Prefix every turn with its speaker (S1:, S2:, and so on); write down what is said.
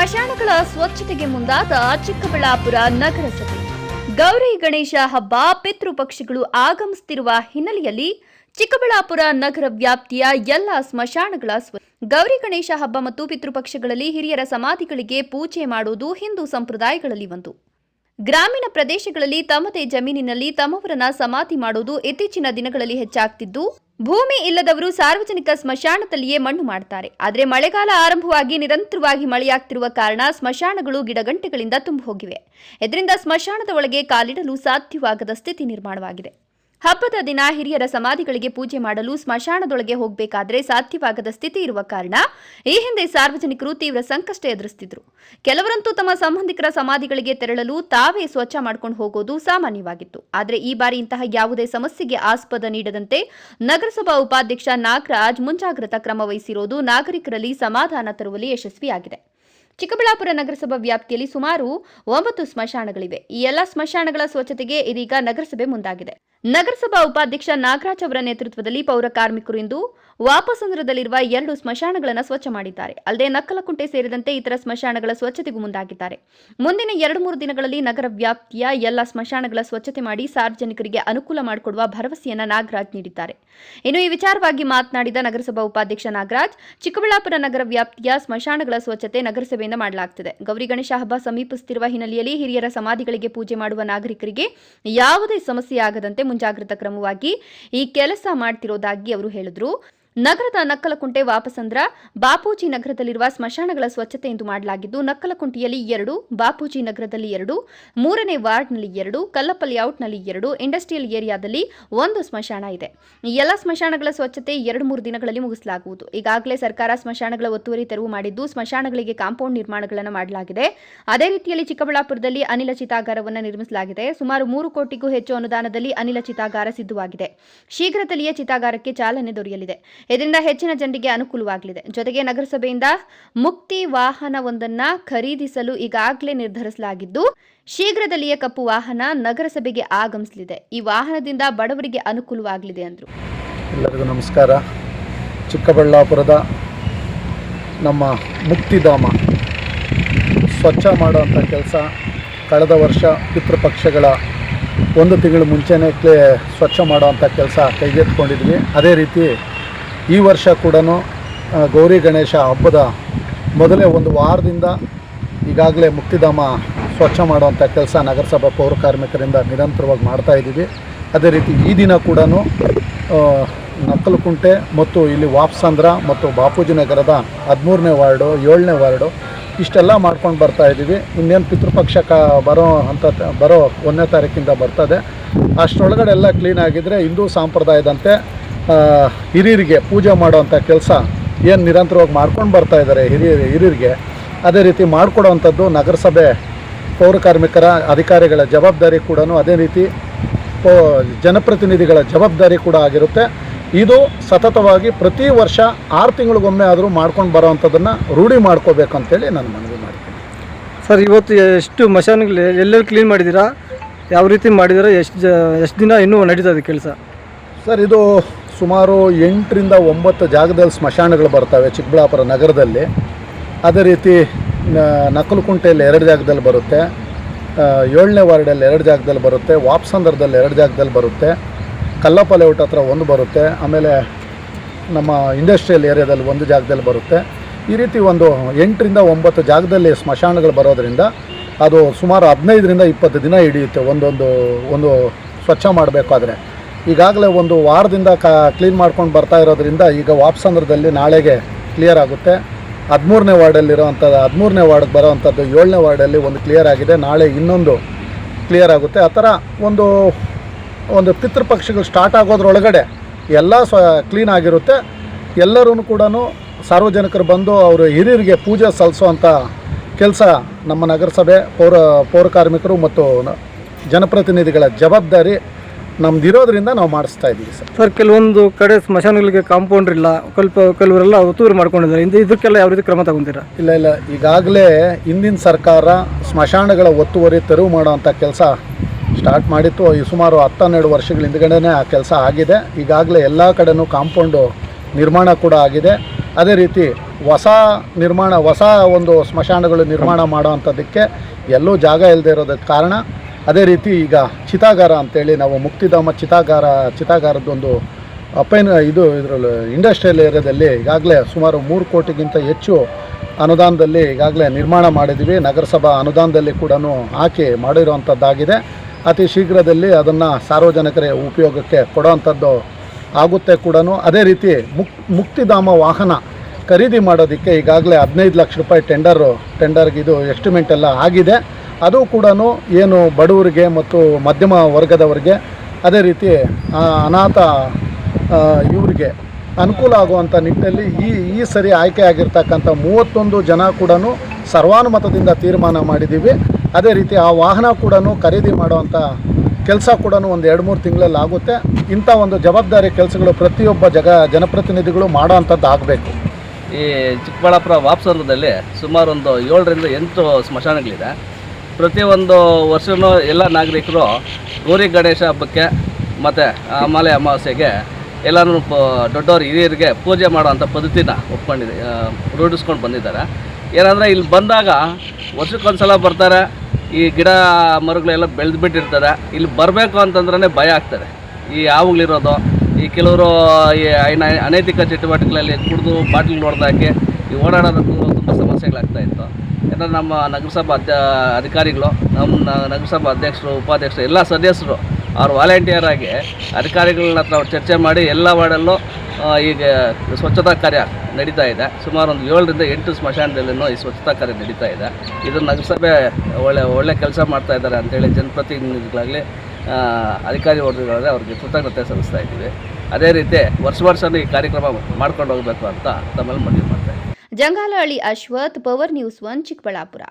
S1: ಸ್ಮಶಾನಗಳ ಸ್ವಚ್ಛತೆಗೆ ಮುಂದಾದ ಚಿಕ್ಕಬಳ್ಳಾಪುರ ನಗರಸಭೆ. ಗೌರಿ ಗಣೇಶ ಹಬ್ಬ ಪಿತೃಪಕ್ಷಿಗಳು ಆಗಮಿಸುತ್ತಿರುವ ಹಿನ್ನೆಲೆಯಲ್ಲಿ ಚಿಕ್ಕಬಳ್ಳಾಪುರ ನಗರ ವ್ಯಾಪ್ತಿಯ ಎಲ್ಲ ಸ್ಮಶಾನಗಳ ಸ್ವ, ಗೌರಿ ಗಣೇಶ ಹಬ್ಬ ಮತ್ತು ಪಿತೃಪಕ್ಷಗಳಲ್ಲಿ ಹಿರಿಯರ ಸಮಾಧಿಗಳಿಗೆ ಪೂಜೆ ಮಾಡುವುದು ಹಿಂದೂ ಸಂಪ್ರದಾಯಗಳಲ್ಲಿ ಒಂದು. ಗ್ರಾಮೀಣ ಪ್ರದೇಶಗಳಲ್ಲಿ ತಮ್ಮದೇ ಜಮೀನಿನಲ್ಲಿ ತಮ್ಮವರನ್ನ ಸಮಾಧಿ ಮಾಡುವುದು ಇತ್ತೀಚಿನ ದಿನಗಳಲ್ಲಿ ಹೆಚ್ಚಾಗ್ತಿದ್ದು, ಭೂಮಿ ಇಲ್ಲದವರು ಸಾರ್ವಜನಿಕ ಸ್ಮಶಾನದಲ್ಲಿಯೇ ಮಣ್ಣು ಮಾಡ್ತಾರೆ. ಆದರೆ ಮಳೆಗಾಲ ಆರಂಭವಾಗಿ ನಿರಂತರವಾಗಿ ಮಳೆಯಾಗ್ತಿರುವ ಕಾರಣ ಸ್ಮಶಾನಗಳು ಗಿಡಗಂಟೆಗಳಿಂದ ತುಂಬಿ ಹೋಗಿವೆ ಇದರಿಂದ ಸ್ಮಶಾನದ ಒಳಗೆ ಕಾಲಿಡಲು ಸಾಧ್ಯವಾಗದ ಸ್ಥಿತಿ ನಿರ್ಮಾಣವಾಗಿದೆ. ಹಬ್ಬದ ದಿನ ಹಿರಿಯರ ಸಮಾಧಿಗಳಿಗೆ ಪೂಜೆ ಮಾಡಲು ಸ್ಮಶಾನದೊಳಗೆ ಹೋಗಬೇಕಾದರೆ ಸಾಧ್ಯವಾಗದ ಸ್ಥಿತಿ ಇರುವ ಕಾರಣ ಈ ಹಿಂದೆ ಸಾರ್ವಜನಿಕರು ತೀವ್ರ ಸಂಕಷ್ಟ ಎದುರಿಸುತ್ತಿದ್ದರು ಕೆಲವರಂತೂ ತಮ್ಮ ಸಂಬಂಧಿಕರ ಸಮಾಧಿಗಳಿಗೆ ತೆರಳಲು ತಾವೇ ಸ್ವಚ್ಛ ಮಾಡ್ಕೊಂಡು ಹೋಗೋದು ಸಾಮಾನ್ಯವಾಗಿತ್ತು. ಆದರೆ ಈ ಬಾರಿ ಇಂತಹ ಯಾವುದೇ ಸಮಸ್ಯೆಗೆ ಆಸ್ಪದ ನೀಡದಂತೆ ನಗರಸಭಾ ಉಪಾಧ್ಯಕ್ಷ ನಾಗರಾಜ್ ಮುಂಜಾಗ್ರತಾ ಕ್ರಮ ವಹಿಸಿರುವುದು ನಾಗರಿಕರಲ್ಲಿ ಸಮಾಧಾನ ತರುವಲ್ಲಿ ಯಶಸ್ವಿಯಾಗಿದೆ. ಚಿಕ್ಕಬಳ್ಳಾಪುರ ನಗರಸಭಾ ವ್ಯಾಪ್ತಿಯಲ್ಲಿ ಸುಮಾರು ಒಂಬತ್ತು ಸ್ಮಶಾನಗಳಿವೆ. ಈ ಎಲ್ಲ ಸ್ಮಶಾನಗಳ ಸ್ವಚ್ಛತೆಗೆ ಇದೀಗ ನಗರಸಭೆ ಮುಂದಾಗಿದೆ. ನಗರಸಭಾ ಉಪಾಧ್ಯಕ್ಷ ನಾಗರಾಜ್ ಅವರ ನೇತೃತ್ವದಲ್ಲಿ ಪೌರ ಕಾರ್ಮಿಕರು ಇಂದು ವಾಪಸಂದ್ರದಲ್ಲಿರುವ ಎರಡು ಸ್ಮಶಾನಗಳನ್ನು ಸ್ವಚ್ಛ ಮಾಡಿದ್ದಾರೆ. ಅಲ್ಲದೆ ನಕ್ಕಲಕುಂಟೆ ಸೇರಿದಂತೆ ಇತರ ಸ್ಮಶಾನಗಳ ಸ್ವಚ್ಛತೆಗೂ ಮುಂದಾಗಿದ್ದಾರೆ. ಮುಂದಿನ ಎರಡು ಮೂರು ದಿನಗಳಲ್ಲಿ ನಗರ ವ್ಯಾಪ್ತಿಯ ಎಲ್ಲ ಸ್ಮಶಾನಗಳ ಸ್ವಚ್ಛತೆ ಮಾಡಿ ಸಾರ್ವಜನಿಕರಿಗೆ ಅನುಕೂಲ ಮಾಡಿಕೊಡುವ ಭರವಸೆಯನ್ನ ನಾಗರಾಜ್ ನೀಡಿದ್ದಾರೆ. ಇನ್ನು ಈ ವಿಚಾರವಾಗಿ ಮಾತನಾಡಿದ ನಗರಸಭಾ ಉಪಾಧ್ಯಕ್ಷ ನಾಗರಾಜ್, ಚಿಕ್ಕಬಳ್ಳಾಪುರ ನಗರ ವ್ಯಾಪ್ತಿಯ ಸ್ಮಶಾನಗಳ ಸ್ವಚ್ಛತೆ ನಗರಸಭೆಯಿಂದ ಮಾಡಲಾಗುತ್ತದೆ ಗೌರಿ ಗಣೇಶ ಹಬ್ಬ ಸಮೀಪಿಸುತ್ತಿರುವ ಹಿನ್ನೆಲೆಯಲ್ಲಿ ಹಿರಿಯರ ಸಮಾಧಿಗಳಿಗೆ ಪೂಜೆ ಮಾಡುವ ನಾಗರಿಕರಿಗೆ ಯಾವುದೇ ಸಮಸ್ಯೆ ಆಗದಂತೆ ಮುಂಜಾಗ್ರತಾ ಕ್ರಮವಾಗಿ ಈ ಕೆಲಸ ಮಾಡ್ತಿರೋದಾಗಿ ಅವರು ಹೇಳಿದರು. ನಗರದ ನಕ್ಕಲಕುಂಟೆ ವಾಪಸಂದ್ರ ಬಾಪೂಜಿ ನಗರದಲ್ಲಿರುವ ಸ್ಮಶಾನಗಳ ಸ್ವಚ್ಛತೆ ಎಂದು ಮಾಡಲಾಗಿದ್ದು, ನಕ್ಕಲಕುಂಟೆಯಲ್ಲಿ ಎರಡು, ಬಾಪೂಜಿ ನಗರದಲ್ಲಿ ಎರಡು, ಮೂರನೇ ವಾರ್ಡ್ನಲ್ಲಿ ಎರಡು ಕಲ್ಲಪ್ಪ ಔಟ್ನಲ್ಲಿ ಎರಡು, ಇಂಡಸ್ಟ್ರಿಯಲ್ ಏರಿಯಾದಲ್ಲಿ ಒಂದು ಸ್ಮಶಾನ ಇದೆ. ಎಲ್ಲ ಸ್ಮಶಾನಗಳ ಸ್ವಚ್ಛತೆ ಎರಡು ಮೂರು ದಿನಗಳಲ್ಲಿ ಮುಗಿಸಲಾಗುವುದು. ಈಗಾಗಲೇ ಸರ್ಕಾರ ಸ್ಮಶಾನಗಳ ಒತ್ತುವರಿ ತೆರವು ಮಾಡಿದ್ದು, ಸ್ಮಶಾನಗಳಿಗೆ ಕಾಂಪೌಂಡ್ ನಿರ್ಮಾಣಗಳನ್ನು ಮಾಡಲಾಗಿದೆ. ಅದೇ ರೀತಿಯಲ್ಲಿ ಚಿಕ್ಕಬಳ್ಳಾಪುರದಲ್ಲಿ ಅನಿಲ ಚಿತಾಗಾರವನ್ನು ನಿರ್ಮಿಸಲಾಗಿದೆ. ಸುಮಾರು ಮೂರು ಕೋಟಿಗೂ ಹೆಚ್ಚು ಅನುದಾನದಲ್ಲಿ ಅನಿಲ ಚಿತಾಗಾರ ಸಿದ್ಧವಾಗಿದೆ. ಶೀಘ್ರದಲ್ಲಿಯೇ ಚಿತಾಗಾರಕ್ಕೆ ಚಾಲನೆ ದೊರೆಯಲಿದೆ. ಇದರಿಂದ ಹೆಚ್ಚಿನ ಜನರಿಗೆ ಅನುಕೂಲವಾಗಲಿದೆ. ಜೊತೆಗೆ ನಗರಸಭೆಯಿಂದ ಮುಕ್ತಿ ವಾಹನವೊಂದನ್ನು ಖರೀದಿಸಲು ಈಗಾಗಲೇ ನಿರ್ಧರಿಸಲಾಗಿದ್ದು, ಶೀಘ್ರದಲ್ಲಿಯೇ ಕಪ್ಪು ವಾಹನ ನಗರಸಭೆಗೆ ಆಗಮಿಸಲಿದೆ. ಈ ವಾಹನದಿಂದ ಬಡವರಿಗೆ ಅನುಕೂಲವಾಗಲಿದೆ ಅಂದರು.
S2: ಎಲ್ಲರಿಗೂ ನಮಸ್ಕಾರ. ಚಿಕ್ಕಬಳ್ಳಾಪುರದ ನಮ್ಮ ಮುಕ್ತಿಧಾಮ ಸ್ವಚ್ಛ ಮಾಡುವಂಥ ಕೆಲಸ ಕಳೆದ ವರ್ಷ ಪಿತೃಪಕ್ಷಗಳ ಒಂದು ತಿಂಗಳು ಮುಂಚೆನೇ ಕ್ಲೇ ಸ್ವಚ್ಛ ಮಾಡುವಂಥ ಕೆಲಸ ಕೈಗೆತ್ತಿಕೊಂಡಿದ್ವಿ. ಅದೇ ರೀತಿ ಈ ವರ್ಷ ಕೂಡ ಗೌರಿ ಗಣೇಶ ಹಬ್ಬದ ಮೊದಲೇ ಒಂದು ವಾರದಿಂದ ಈಗಾಗಲೇ ಮುಕ್ತಿಧಾಮ ಸ್ವಚ್ಛ ಮಾಡುವಂಥ ಕೆಲಸ ನಗರಸಭಾ ಪೌರ ಕಾರ್ಮಿಕರಿಂದ ನಿರಂತರವಾಗಿ ಮಾಡ್ತಾ ಇದ್ದೀವಿ. ಅದೇ ರೀತಿ ಈ ದಿನ ಕೂಡ ನಕ್ಕಲಕುಂಟೆ ಮತ್ತು ಇಲ್ಲಿ ವಾಪ್ಸಂದ್ರ ಮತ್ತು ಬಾಪೂಜಿ ನಗರದ ಹದಿಮೂರನೇ ವಾರ್ಡು, ಏಳನೇ ವಾರ್ಡು ಇಷ್ಟೆಲ್ಲ ಮಾಡ್ಕೊಂಡು ಬರ್ತಾ ಇದ್ದೀವಿ. ಇನ್ನೇನು ಪಿತೃಪಕ್ಷ ಕ, ಬರೋ ಅಂತ ಬರೋ ಒಂದನೇ ತಾರೀಕಿಂದ ಬರ್ತದೆ. ಅಷ್ಟರೊಳಗಡೆ ಎಲ್ಲ ಕ್ಲೀನ್ ಆಗಿದ್ದರೆ ಹಿಂದೂ ಸಂಪ್ರದಾಯದಂತೆ ಹಿರಿಯರಿಗೆ ಪೂಜೆ ಮಾಡುವಂಥ ಕೆಲಸ ಏನು ನಿರಂತರವಾಗಿ ಮಾಡ್ಕೊಂಡು ಬರ್ತಾ ಇದ್ದಾರೆ ಹಿರಿಯ ಹಿರಿಯರಿಗೆ ಅದೇ ರೀತಿ ಮಾಡಿಕೊಡೋವಂಥದ್ದು ನಗರಸಭೆ ಪೌರ ಕಾರ್ಮಿಕರ ಅಧಿಕಾರಿಗಳ ಜವಾಬ್ದಾರಿ ಕೂಡ ಅದೇ ರೀತಿ ಜನಪ್ರತಿನಿಧಿಗಳ ಜವಾಬ್ದಾರಿ ಕೂಡ ಆಗಿರುತ್ತೆ. ಇದು ಸತತವಾಗಿ ಪ್ರತಿ ವರ್ಷ ಆರು ತಿಂಗಳಿಗೊಮ್ಮೆ ಆದರೂ ಮಾಡ್ಕೊಂಡು ಬರೋವಂಥದ್ದನ್ನು ರೂಢಿ ಮಾಡ್ಕೋಬೇಕು ಅಂತೇಳಿ ನಾನು ಮನವಿ ಮಾಡ್ತೀನಿ.
S3: ಸರ್ ಇವತ್ತು ಎಷ್ಟು ಮಶಾನ್ಗಳು ಎಲ್ಲೆಲ್ಲಿ ಕ್ಲೀನ್ ಮಾಡಿದ್ದೀರಾ? ಯಾವ ರೀತಿ ಮಾಡಿದ್ದೀರಾ? ಎಷ್ಟು ಜ ಎಷ್ಟು ದಿನ ಇನ್ನೂ ನಡೀತದೆ ಕೆಲಸ?
S2: ಸರ್ ಇದು ಸುಮಾರು ಎಂಟರಿಂದ ಒಂಬತ್ತು ಜಾಗದಲ್ಲಿ ಸ್ಮಶಾನಗಳು ಬರ್ತವೆ ಚಿಕ್ಕಬಳ್ಳಾಪುರ ನಗರದಲ್ಲಿ. ಅದೇ ರೀತಿ ನಕಲುಕುಂಟೆಯಲ್ಲಿ ಎರಡು ಜಾಗದಲ್ಲಿ ಬರುತ್ತೆ. ಏಳನೇ ವಾರ್ಡಲ್ಲಿ ಎರಡು ಜಾಗದಲ್ಲಿ ಬರುತ್ತೆ. ವಾಪ್ಸಂದ್ರದಲ್ಲಿ ಎರಡು ಜಾಗದಲ್ಲಿ ಬರುತ್ತೆ. ಕಲ್ಲಪ್ಪ ಲೇಔಟ್ ಹತ್ರ ಒಂದು ಬರುತ್ತೆ. ಆಮೇಲೆ ನಮ್ಮ ಇಂಡಸ್ಟ್ರಿಯಲ್ ಏರಿಯಾದಲ್ಲಿ ಒಂದು ಜಾಗದಲ್ಲಿ ಬರುತ್ತೆ. ಈ ರೀತಿ ಒಂದು ಎಂಟರಿಂದ ಒಂಬತ್ತು ಜಾಗದಲ್ಲಿ ಸ್ಮಶಾನಗಳು ಬರೋದರಿಂದ ಅದು ಸುಮಾರು ಹದಿನೈದರಿಂದ ಇಪ್ಪತ್ತು ದಿನ ಹಿಡಿಯುತ್ತೆ. ಒಂದೊಂದು, ಒಂದು ಸ್ವಚ್ಛ ಮಾಡಬೇಕಾದ್ರೆ. ಈಗಾಗಲೇ ಒಂದು ವಾರದಿಂದ ಕ ಕ್ಲೀನ್ ಮಾಡ್ಕೊಂಡು ಬರ್ತಾ ಇರೋದ್ರಿಂದ ಈಗ ವಾಪ್ಸಂದ್ರದಲ್ಲಿ ನಾಳೆಗೆ ಕ್ಲಿಯರ್ ಆಗುತ್ತೆ. ಹದಿಮೂರನೇ ವಾರ್ಡಲ್ಲಿರೋವಂಥದ್ದು, ಹದಿಮೂರನೇ ವಾರ್ಡ್ಗೆ ಬರೋವಂಥದ್ದು ಏಳನೇ ವಾರ್ಡಲ್ಲಿ ಒಂದು ಕ್ಲಿಯರ್ ಆಗಿದೆ. ನಾಳೆ ಇನ್ನೊಂದು ಕ್ಲಿಯರ್ ಆಗುತ್ತೆ. ಆ ಥರ ಒಂದು ಒಂದು ಪಿತೃಪಕ್ಷಗಳು ಸ್ಟಾರ್ಟ್ ಆಗೋದ್ರೊಳಗಡೆ ಎಲ್ಲ ಸ್ವ ಕ್ಲೀನ್ ಆಗಿರುತ್ತೆ. ಎಲ್ಲರೂ ಕೂಡ ಸಾರ್ವಜನಿಕರು ಬಂದು ಅವರು ಹಿರಿಯರಿಗೆ ಪೂಜೆ ಸಲ್ಲಿಸುವಂಥ ಕೆಲಸ ನಮ್ಮ ನಗರಸಭೆ ಪೌರ ಪೌರ ಕಾರ್ಮಿಕರು ಮತ್ತು ಜನಪ್ರತಿನಿಧಿಗಳ ಜವಾಬ್ದಾರಿ ನಮ್ದಿರೋದ್ರಿಂದ ನಾವು ಮಾಡಿಸ್ತಾ ಇದ್ದೀವಿ ಸರ್.
S3: ಸರ್ ಕೆಲವೊಂದು ಕಡೆ ಸ್ಮಶಾನಗಳಿಗೆ ಕಾಂಪೌಂಡ್ ಇಲ್ಲ ಕಲ್ಪ ಕೆಲವರೆಲ್ಲ ಒತ್ತುವರಿ ಮಾಡ್ಕೊಂಡಿದ್ದಾರೆ. ಇದು ಇದಕ್ಕೆಲ್ಲ ಯಾವ ರೀತಿ ಕ್ರಮ ತಗೊಂತೀರಾ?
S2: ಇಲ್ಲ ಇಲ್ಲ. ಈಗಾಗಲೇ ಹಿಂದಿನ ಸರ್ಕಾರ ಸ್ಮಶಾನಗಳ ಒತ್ತುವರಿ ತೆರವು ಮಾಡುವಂಥ ಕೆಲಸ ಸ್ಟಾರ್ಟ್ ಮಾಡಿತ್ತು. ಈ ಸುಮಾರು ಹತ್ತನ್ನೆರಡು ವರ್ಷಗಳ ಹಿಂದ್ಗಡೆನೇ ಆ ಕೆಲಸ ಆಗಿದೆ. ಈಗಾಗಲೇ ಎಲ್ಲ ಕಡೆನೂ ಕಾಂಪೌಂಡು ನಿರ್ಮಾಣ ಕೂಡ ಆಗಿದೆ. ಅದೇ ರೀತಿ ಹೊಸ ನಿರ್ಮಾಣ ಹೊಸ ಒಂದು ಸ್ಮಶಾನಗಳು ನಿರ್ಮಾಣ ಮಾಡೋ ಅಂಥದ್ದಕ್ಕೆ ಎಲ್ಲೂ ಜಾಗ ಇಲ್ಲದೆ ಇರೋದಕ್ಕೆ ಕಾರಣ ಅದೇ ರೀತಿ ಈಗ ಚಿತಾಗಾರ ಅಂತೇಳಿ ನಾವು ಮುಕ್ತಿಧಾಮ ಚಿತಾಗಾರ, ಚಿತಾಗಾರದೊಂದು ಅಪೈನ್ ಇದು ಇದರಲ್ಲಿ ಇಂಡಸ್ಟ್ರಿಯಲ್ ಏರಿಯಾದಲ್ಲಿ ಈಗಾಗಲೇ ಸುಮಾರು ಮೂರು ಕೋಟಿಗಿಂತ ಹೆಚ್ಚು ಅನುದಾನದಲ್ಲಿ ಈಗಾಗಲೇ ನಿರ್ಮಾಣ ಮಾಡಿದ್ದೀವಿ. ನಗರಸಭಾ ಅನುದಾನದಲ್ಲಿ ಕೂಡ ಹಾಕಿ ಮಾಡಿರುವಂಥದ್ದಾಗಿದೆ. ಅತಿ ಶೀಘ್ರದಲ್ಲಿ ಅದನ್ನು ಸಾರ್ವಜನಿಕರ ಉಪಯೋಗಕ್ಕೆ ಕೊಡೋವಂಥದ್ದು ಆಗುತ್ತೆ ಕೂಡ ಅದೇ ರೀತಿ ಮುಕ್, ಮುಕ್ತಿಧಾಮ ವಾಹನ ಖರೀದಿ ಮಾಡೋದಕ್ಕೆ ಈಗಾಗಲೇ ಹದಿನೈದು ಲಕ್ಷ ರೂಪಾಯಿ ಟೆಂಡರು, ಟೆಂಡರ್ಗೆ ಇದು ಎಸ್ಟಿಮೇಟ್ ಎಲ್ಲ ಆಗಿದೆ. ಅದು ಕೂಡ ಏನು ಬಡವರಿಗೆ ಮತ್ತು ಮಧ್ಯಮ ವರ್ಗದವರಿಗೆ ಅದೇ ರೀತಿ ಅನಾಥ ಇವರಿಗೆ ಅನುಕೂಲ ಆಗುವಂಥ ನಿಟ್ಟಿನಲ್ಲಿ ಈ ಈ ಸರಿ ಆಯ್ಕೆ ಆಗಿರ್ತಕ್ಕಂಥ ಮೂವತ್ತೊಂದು ಜನ ಕೂಡ ಸರ್ವಾನುಮತದಿಂದ ತೀರ್ಮಾನ ಮಾಡಿದ್ದೀವಿ. ಅದೇ ರೀತಿ ಆ ವಾಹನ ಕೂಡ ಖರೀದಿ ಮಾಡುವಂಥ ಕೆಲಸ ಕೂಡ ಒಂದು ಎರಡು ಮೂರು ತಿಂಗಳಲ್ಲಿ ಆಗುತ್ತೆ. ಇಂಥ ಒಂದು ಜವಾಬ್ದಾರಿ ಕೆಲಸಗಳು ಪ್ರತಿಯೊಬ್ಬ ಜಗ, ಜನಪ್ರತಿನಿಧಿಗಳು ಮಾಡೋ ಅಂಥದ್ದು ಆಗಬೇಕು.
S4: ಈ ಚಿಕ್ಕಬಳ್ಳಾಪುರ ವಾಪ್ಸರ್ಗದಲ್ಲಿ ಸುಮಾರು ಒಂದು ಏಳರಿಂದ ಎಂಟು ಸ್ಮಶಾನಗಳಿದೆ. ಪ್ರತಿಯೊಂದು ವರ್ಷವೂ ಎಲ್ಲ ನಾಗರಿಕರು ಗೌರಿ ಗಣೇಶ ಹಬ್ಬಕ್ಕೆ ಮತ್ತು ಆಮೇಲೆ ಅಮಾವಾಸ್ಯೆಗೆ ಎಲ್ಲರೂ ಪ ದೊಡ್ಡವರು ಹಿರಿಯರಿಗೆ ಪೂಜೆ ಮಾಡೋವಂಥ ಪದ್ಧತಿನ ಒಪ್ಕೊಂಡಿದೆ ರೂಢಿಸ್ಕೊಂಡು ಬಂದಿದ್ದಾರೆ. ಏನಂದರೆ ಇಲ್ಲಿ ಬಂದಾಗ ವರ್ಷಕ್ಕೊಂದ್ಸಲ ಬರ್ತಾರೆ, ಈ ಗಿಡ ಮರಗಳೆಲ್ಲ ಬೆಳೆದು ಬಿಟ್ಟಿರ್ತದೆ ಇಲ್ಲಿ ಬರಬೇಕು ಅಂತಂದ್ರೆ ಭಯ ಆಗ್ತದೆ. ಈ ಹಾವುಗಳಿರೋದು, ಈ ಕೆಲವರು ಈ ಅನ, ಅನೈತಿಕ ಚಟುವಟಿಕೆಗಳಲ್ಲಿ ಕುಡಿದು ಬಾಟ್ಲ್ ಹೊಡೆದಾಕಿ ಈ ಓಡಾಡೋದಕ್ಕೂ ತುಂಬ ಸಮಸ್ಯೆಗಳಾಗ್ತಾ ಇತ್ತು. ಯಾಕಂದ್ರೆ ನಮ್ಮ ನಗರಸಭಾ ಅಧ್ಯ ಅಧಿಕಾರಿಗಳು, ನಮ್ಮ ನಗರಸಭಾ ಅಧ್ಯಕ್ಷರು, ಉಪಾಧ್ಯಕ್ಷರು, ಎಲ್ಲ ಸದಸ್ಯರು, ಅವ್ರು ವಾಲಂಟಿಯರ್ ಆಗಿ ಅಧಿಕಾರಿಗಳನ್ನ ಹತ್ರ ಚರ್ಚೆ ಮಾಡಿ ಎಲ್ಲ ವಾರ್ಡಲ್ಲೂ ಈಗ ಸ್ವಚ್ಛತಾ ಕಾರ್ಯ ನಡೀತಾ ಇದೆ. ಸುಮಾರು ಒಂದು ಏಳರಿಂದ ಎಂಟು ಸ್ಮಶಾನದಲ್ಲಿನೂ ಈ ಸ್ವಚ್ಛತಾ ಕಾರ್ಯ ನಡೀತಾ ಇದೆ. ಇದು ನಗರಸಭೆ ಒಳ್ಳೆ ಒಳ್ಳೆ ಕೆಲಸ ಮಾಡ್ತಾ ಇದ್ದಾರೆ ಅಂತೇಳಿ ಜನಪ್ರತಿನಿಧಿಗಳಾಗಲಿ ಅಧಿಕಾರಿ ವರ್ಗಗಳಾಗಲಿ ಅವ್ರಿಗೆ ಕೃತಜ್ಞತೆ ಸಲ್ಲಿಸ್ತಾ ಇದ್ದೀವಿ. ಅದೇ ರೀತಿ ವರ್ಷ ವರ್ಷನೂ ಈ ಕಾರ್ಯಕ್ರಮ ಮಾಡ್ಕೊಂಡು ಹೋಗಬೇಕು ಅಂತ ತಮ್ಮಲ್ಲಿ ಮನವಿ ಮಾಡ್ತಾ ಇದ್ದೀವಿ
S1: Jangalahalli Ashwath power news one Chikkaballapura.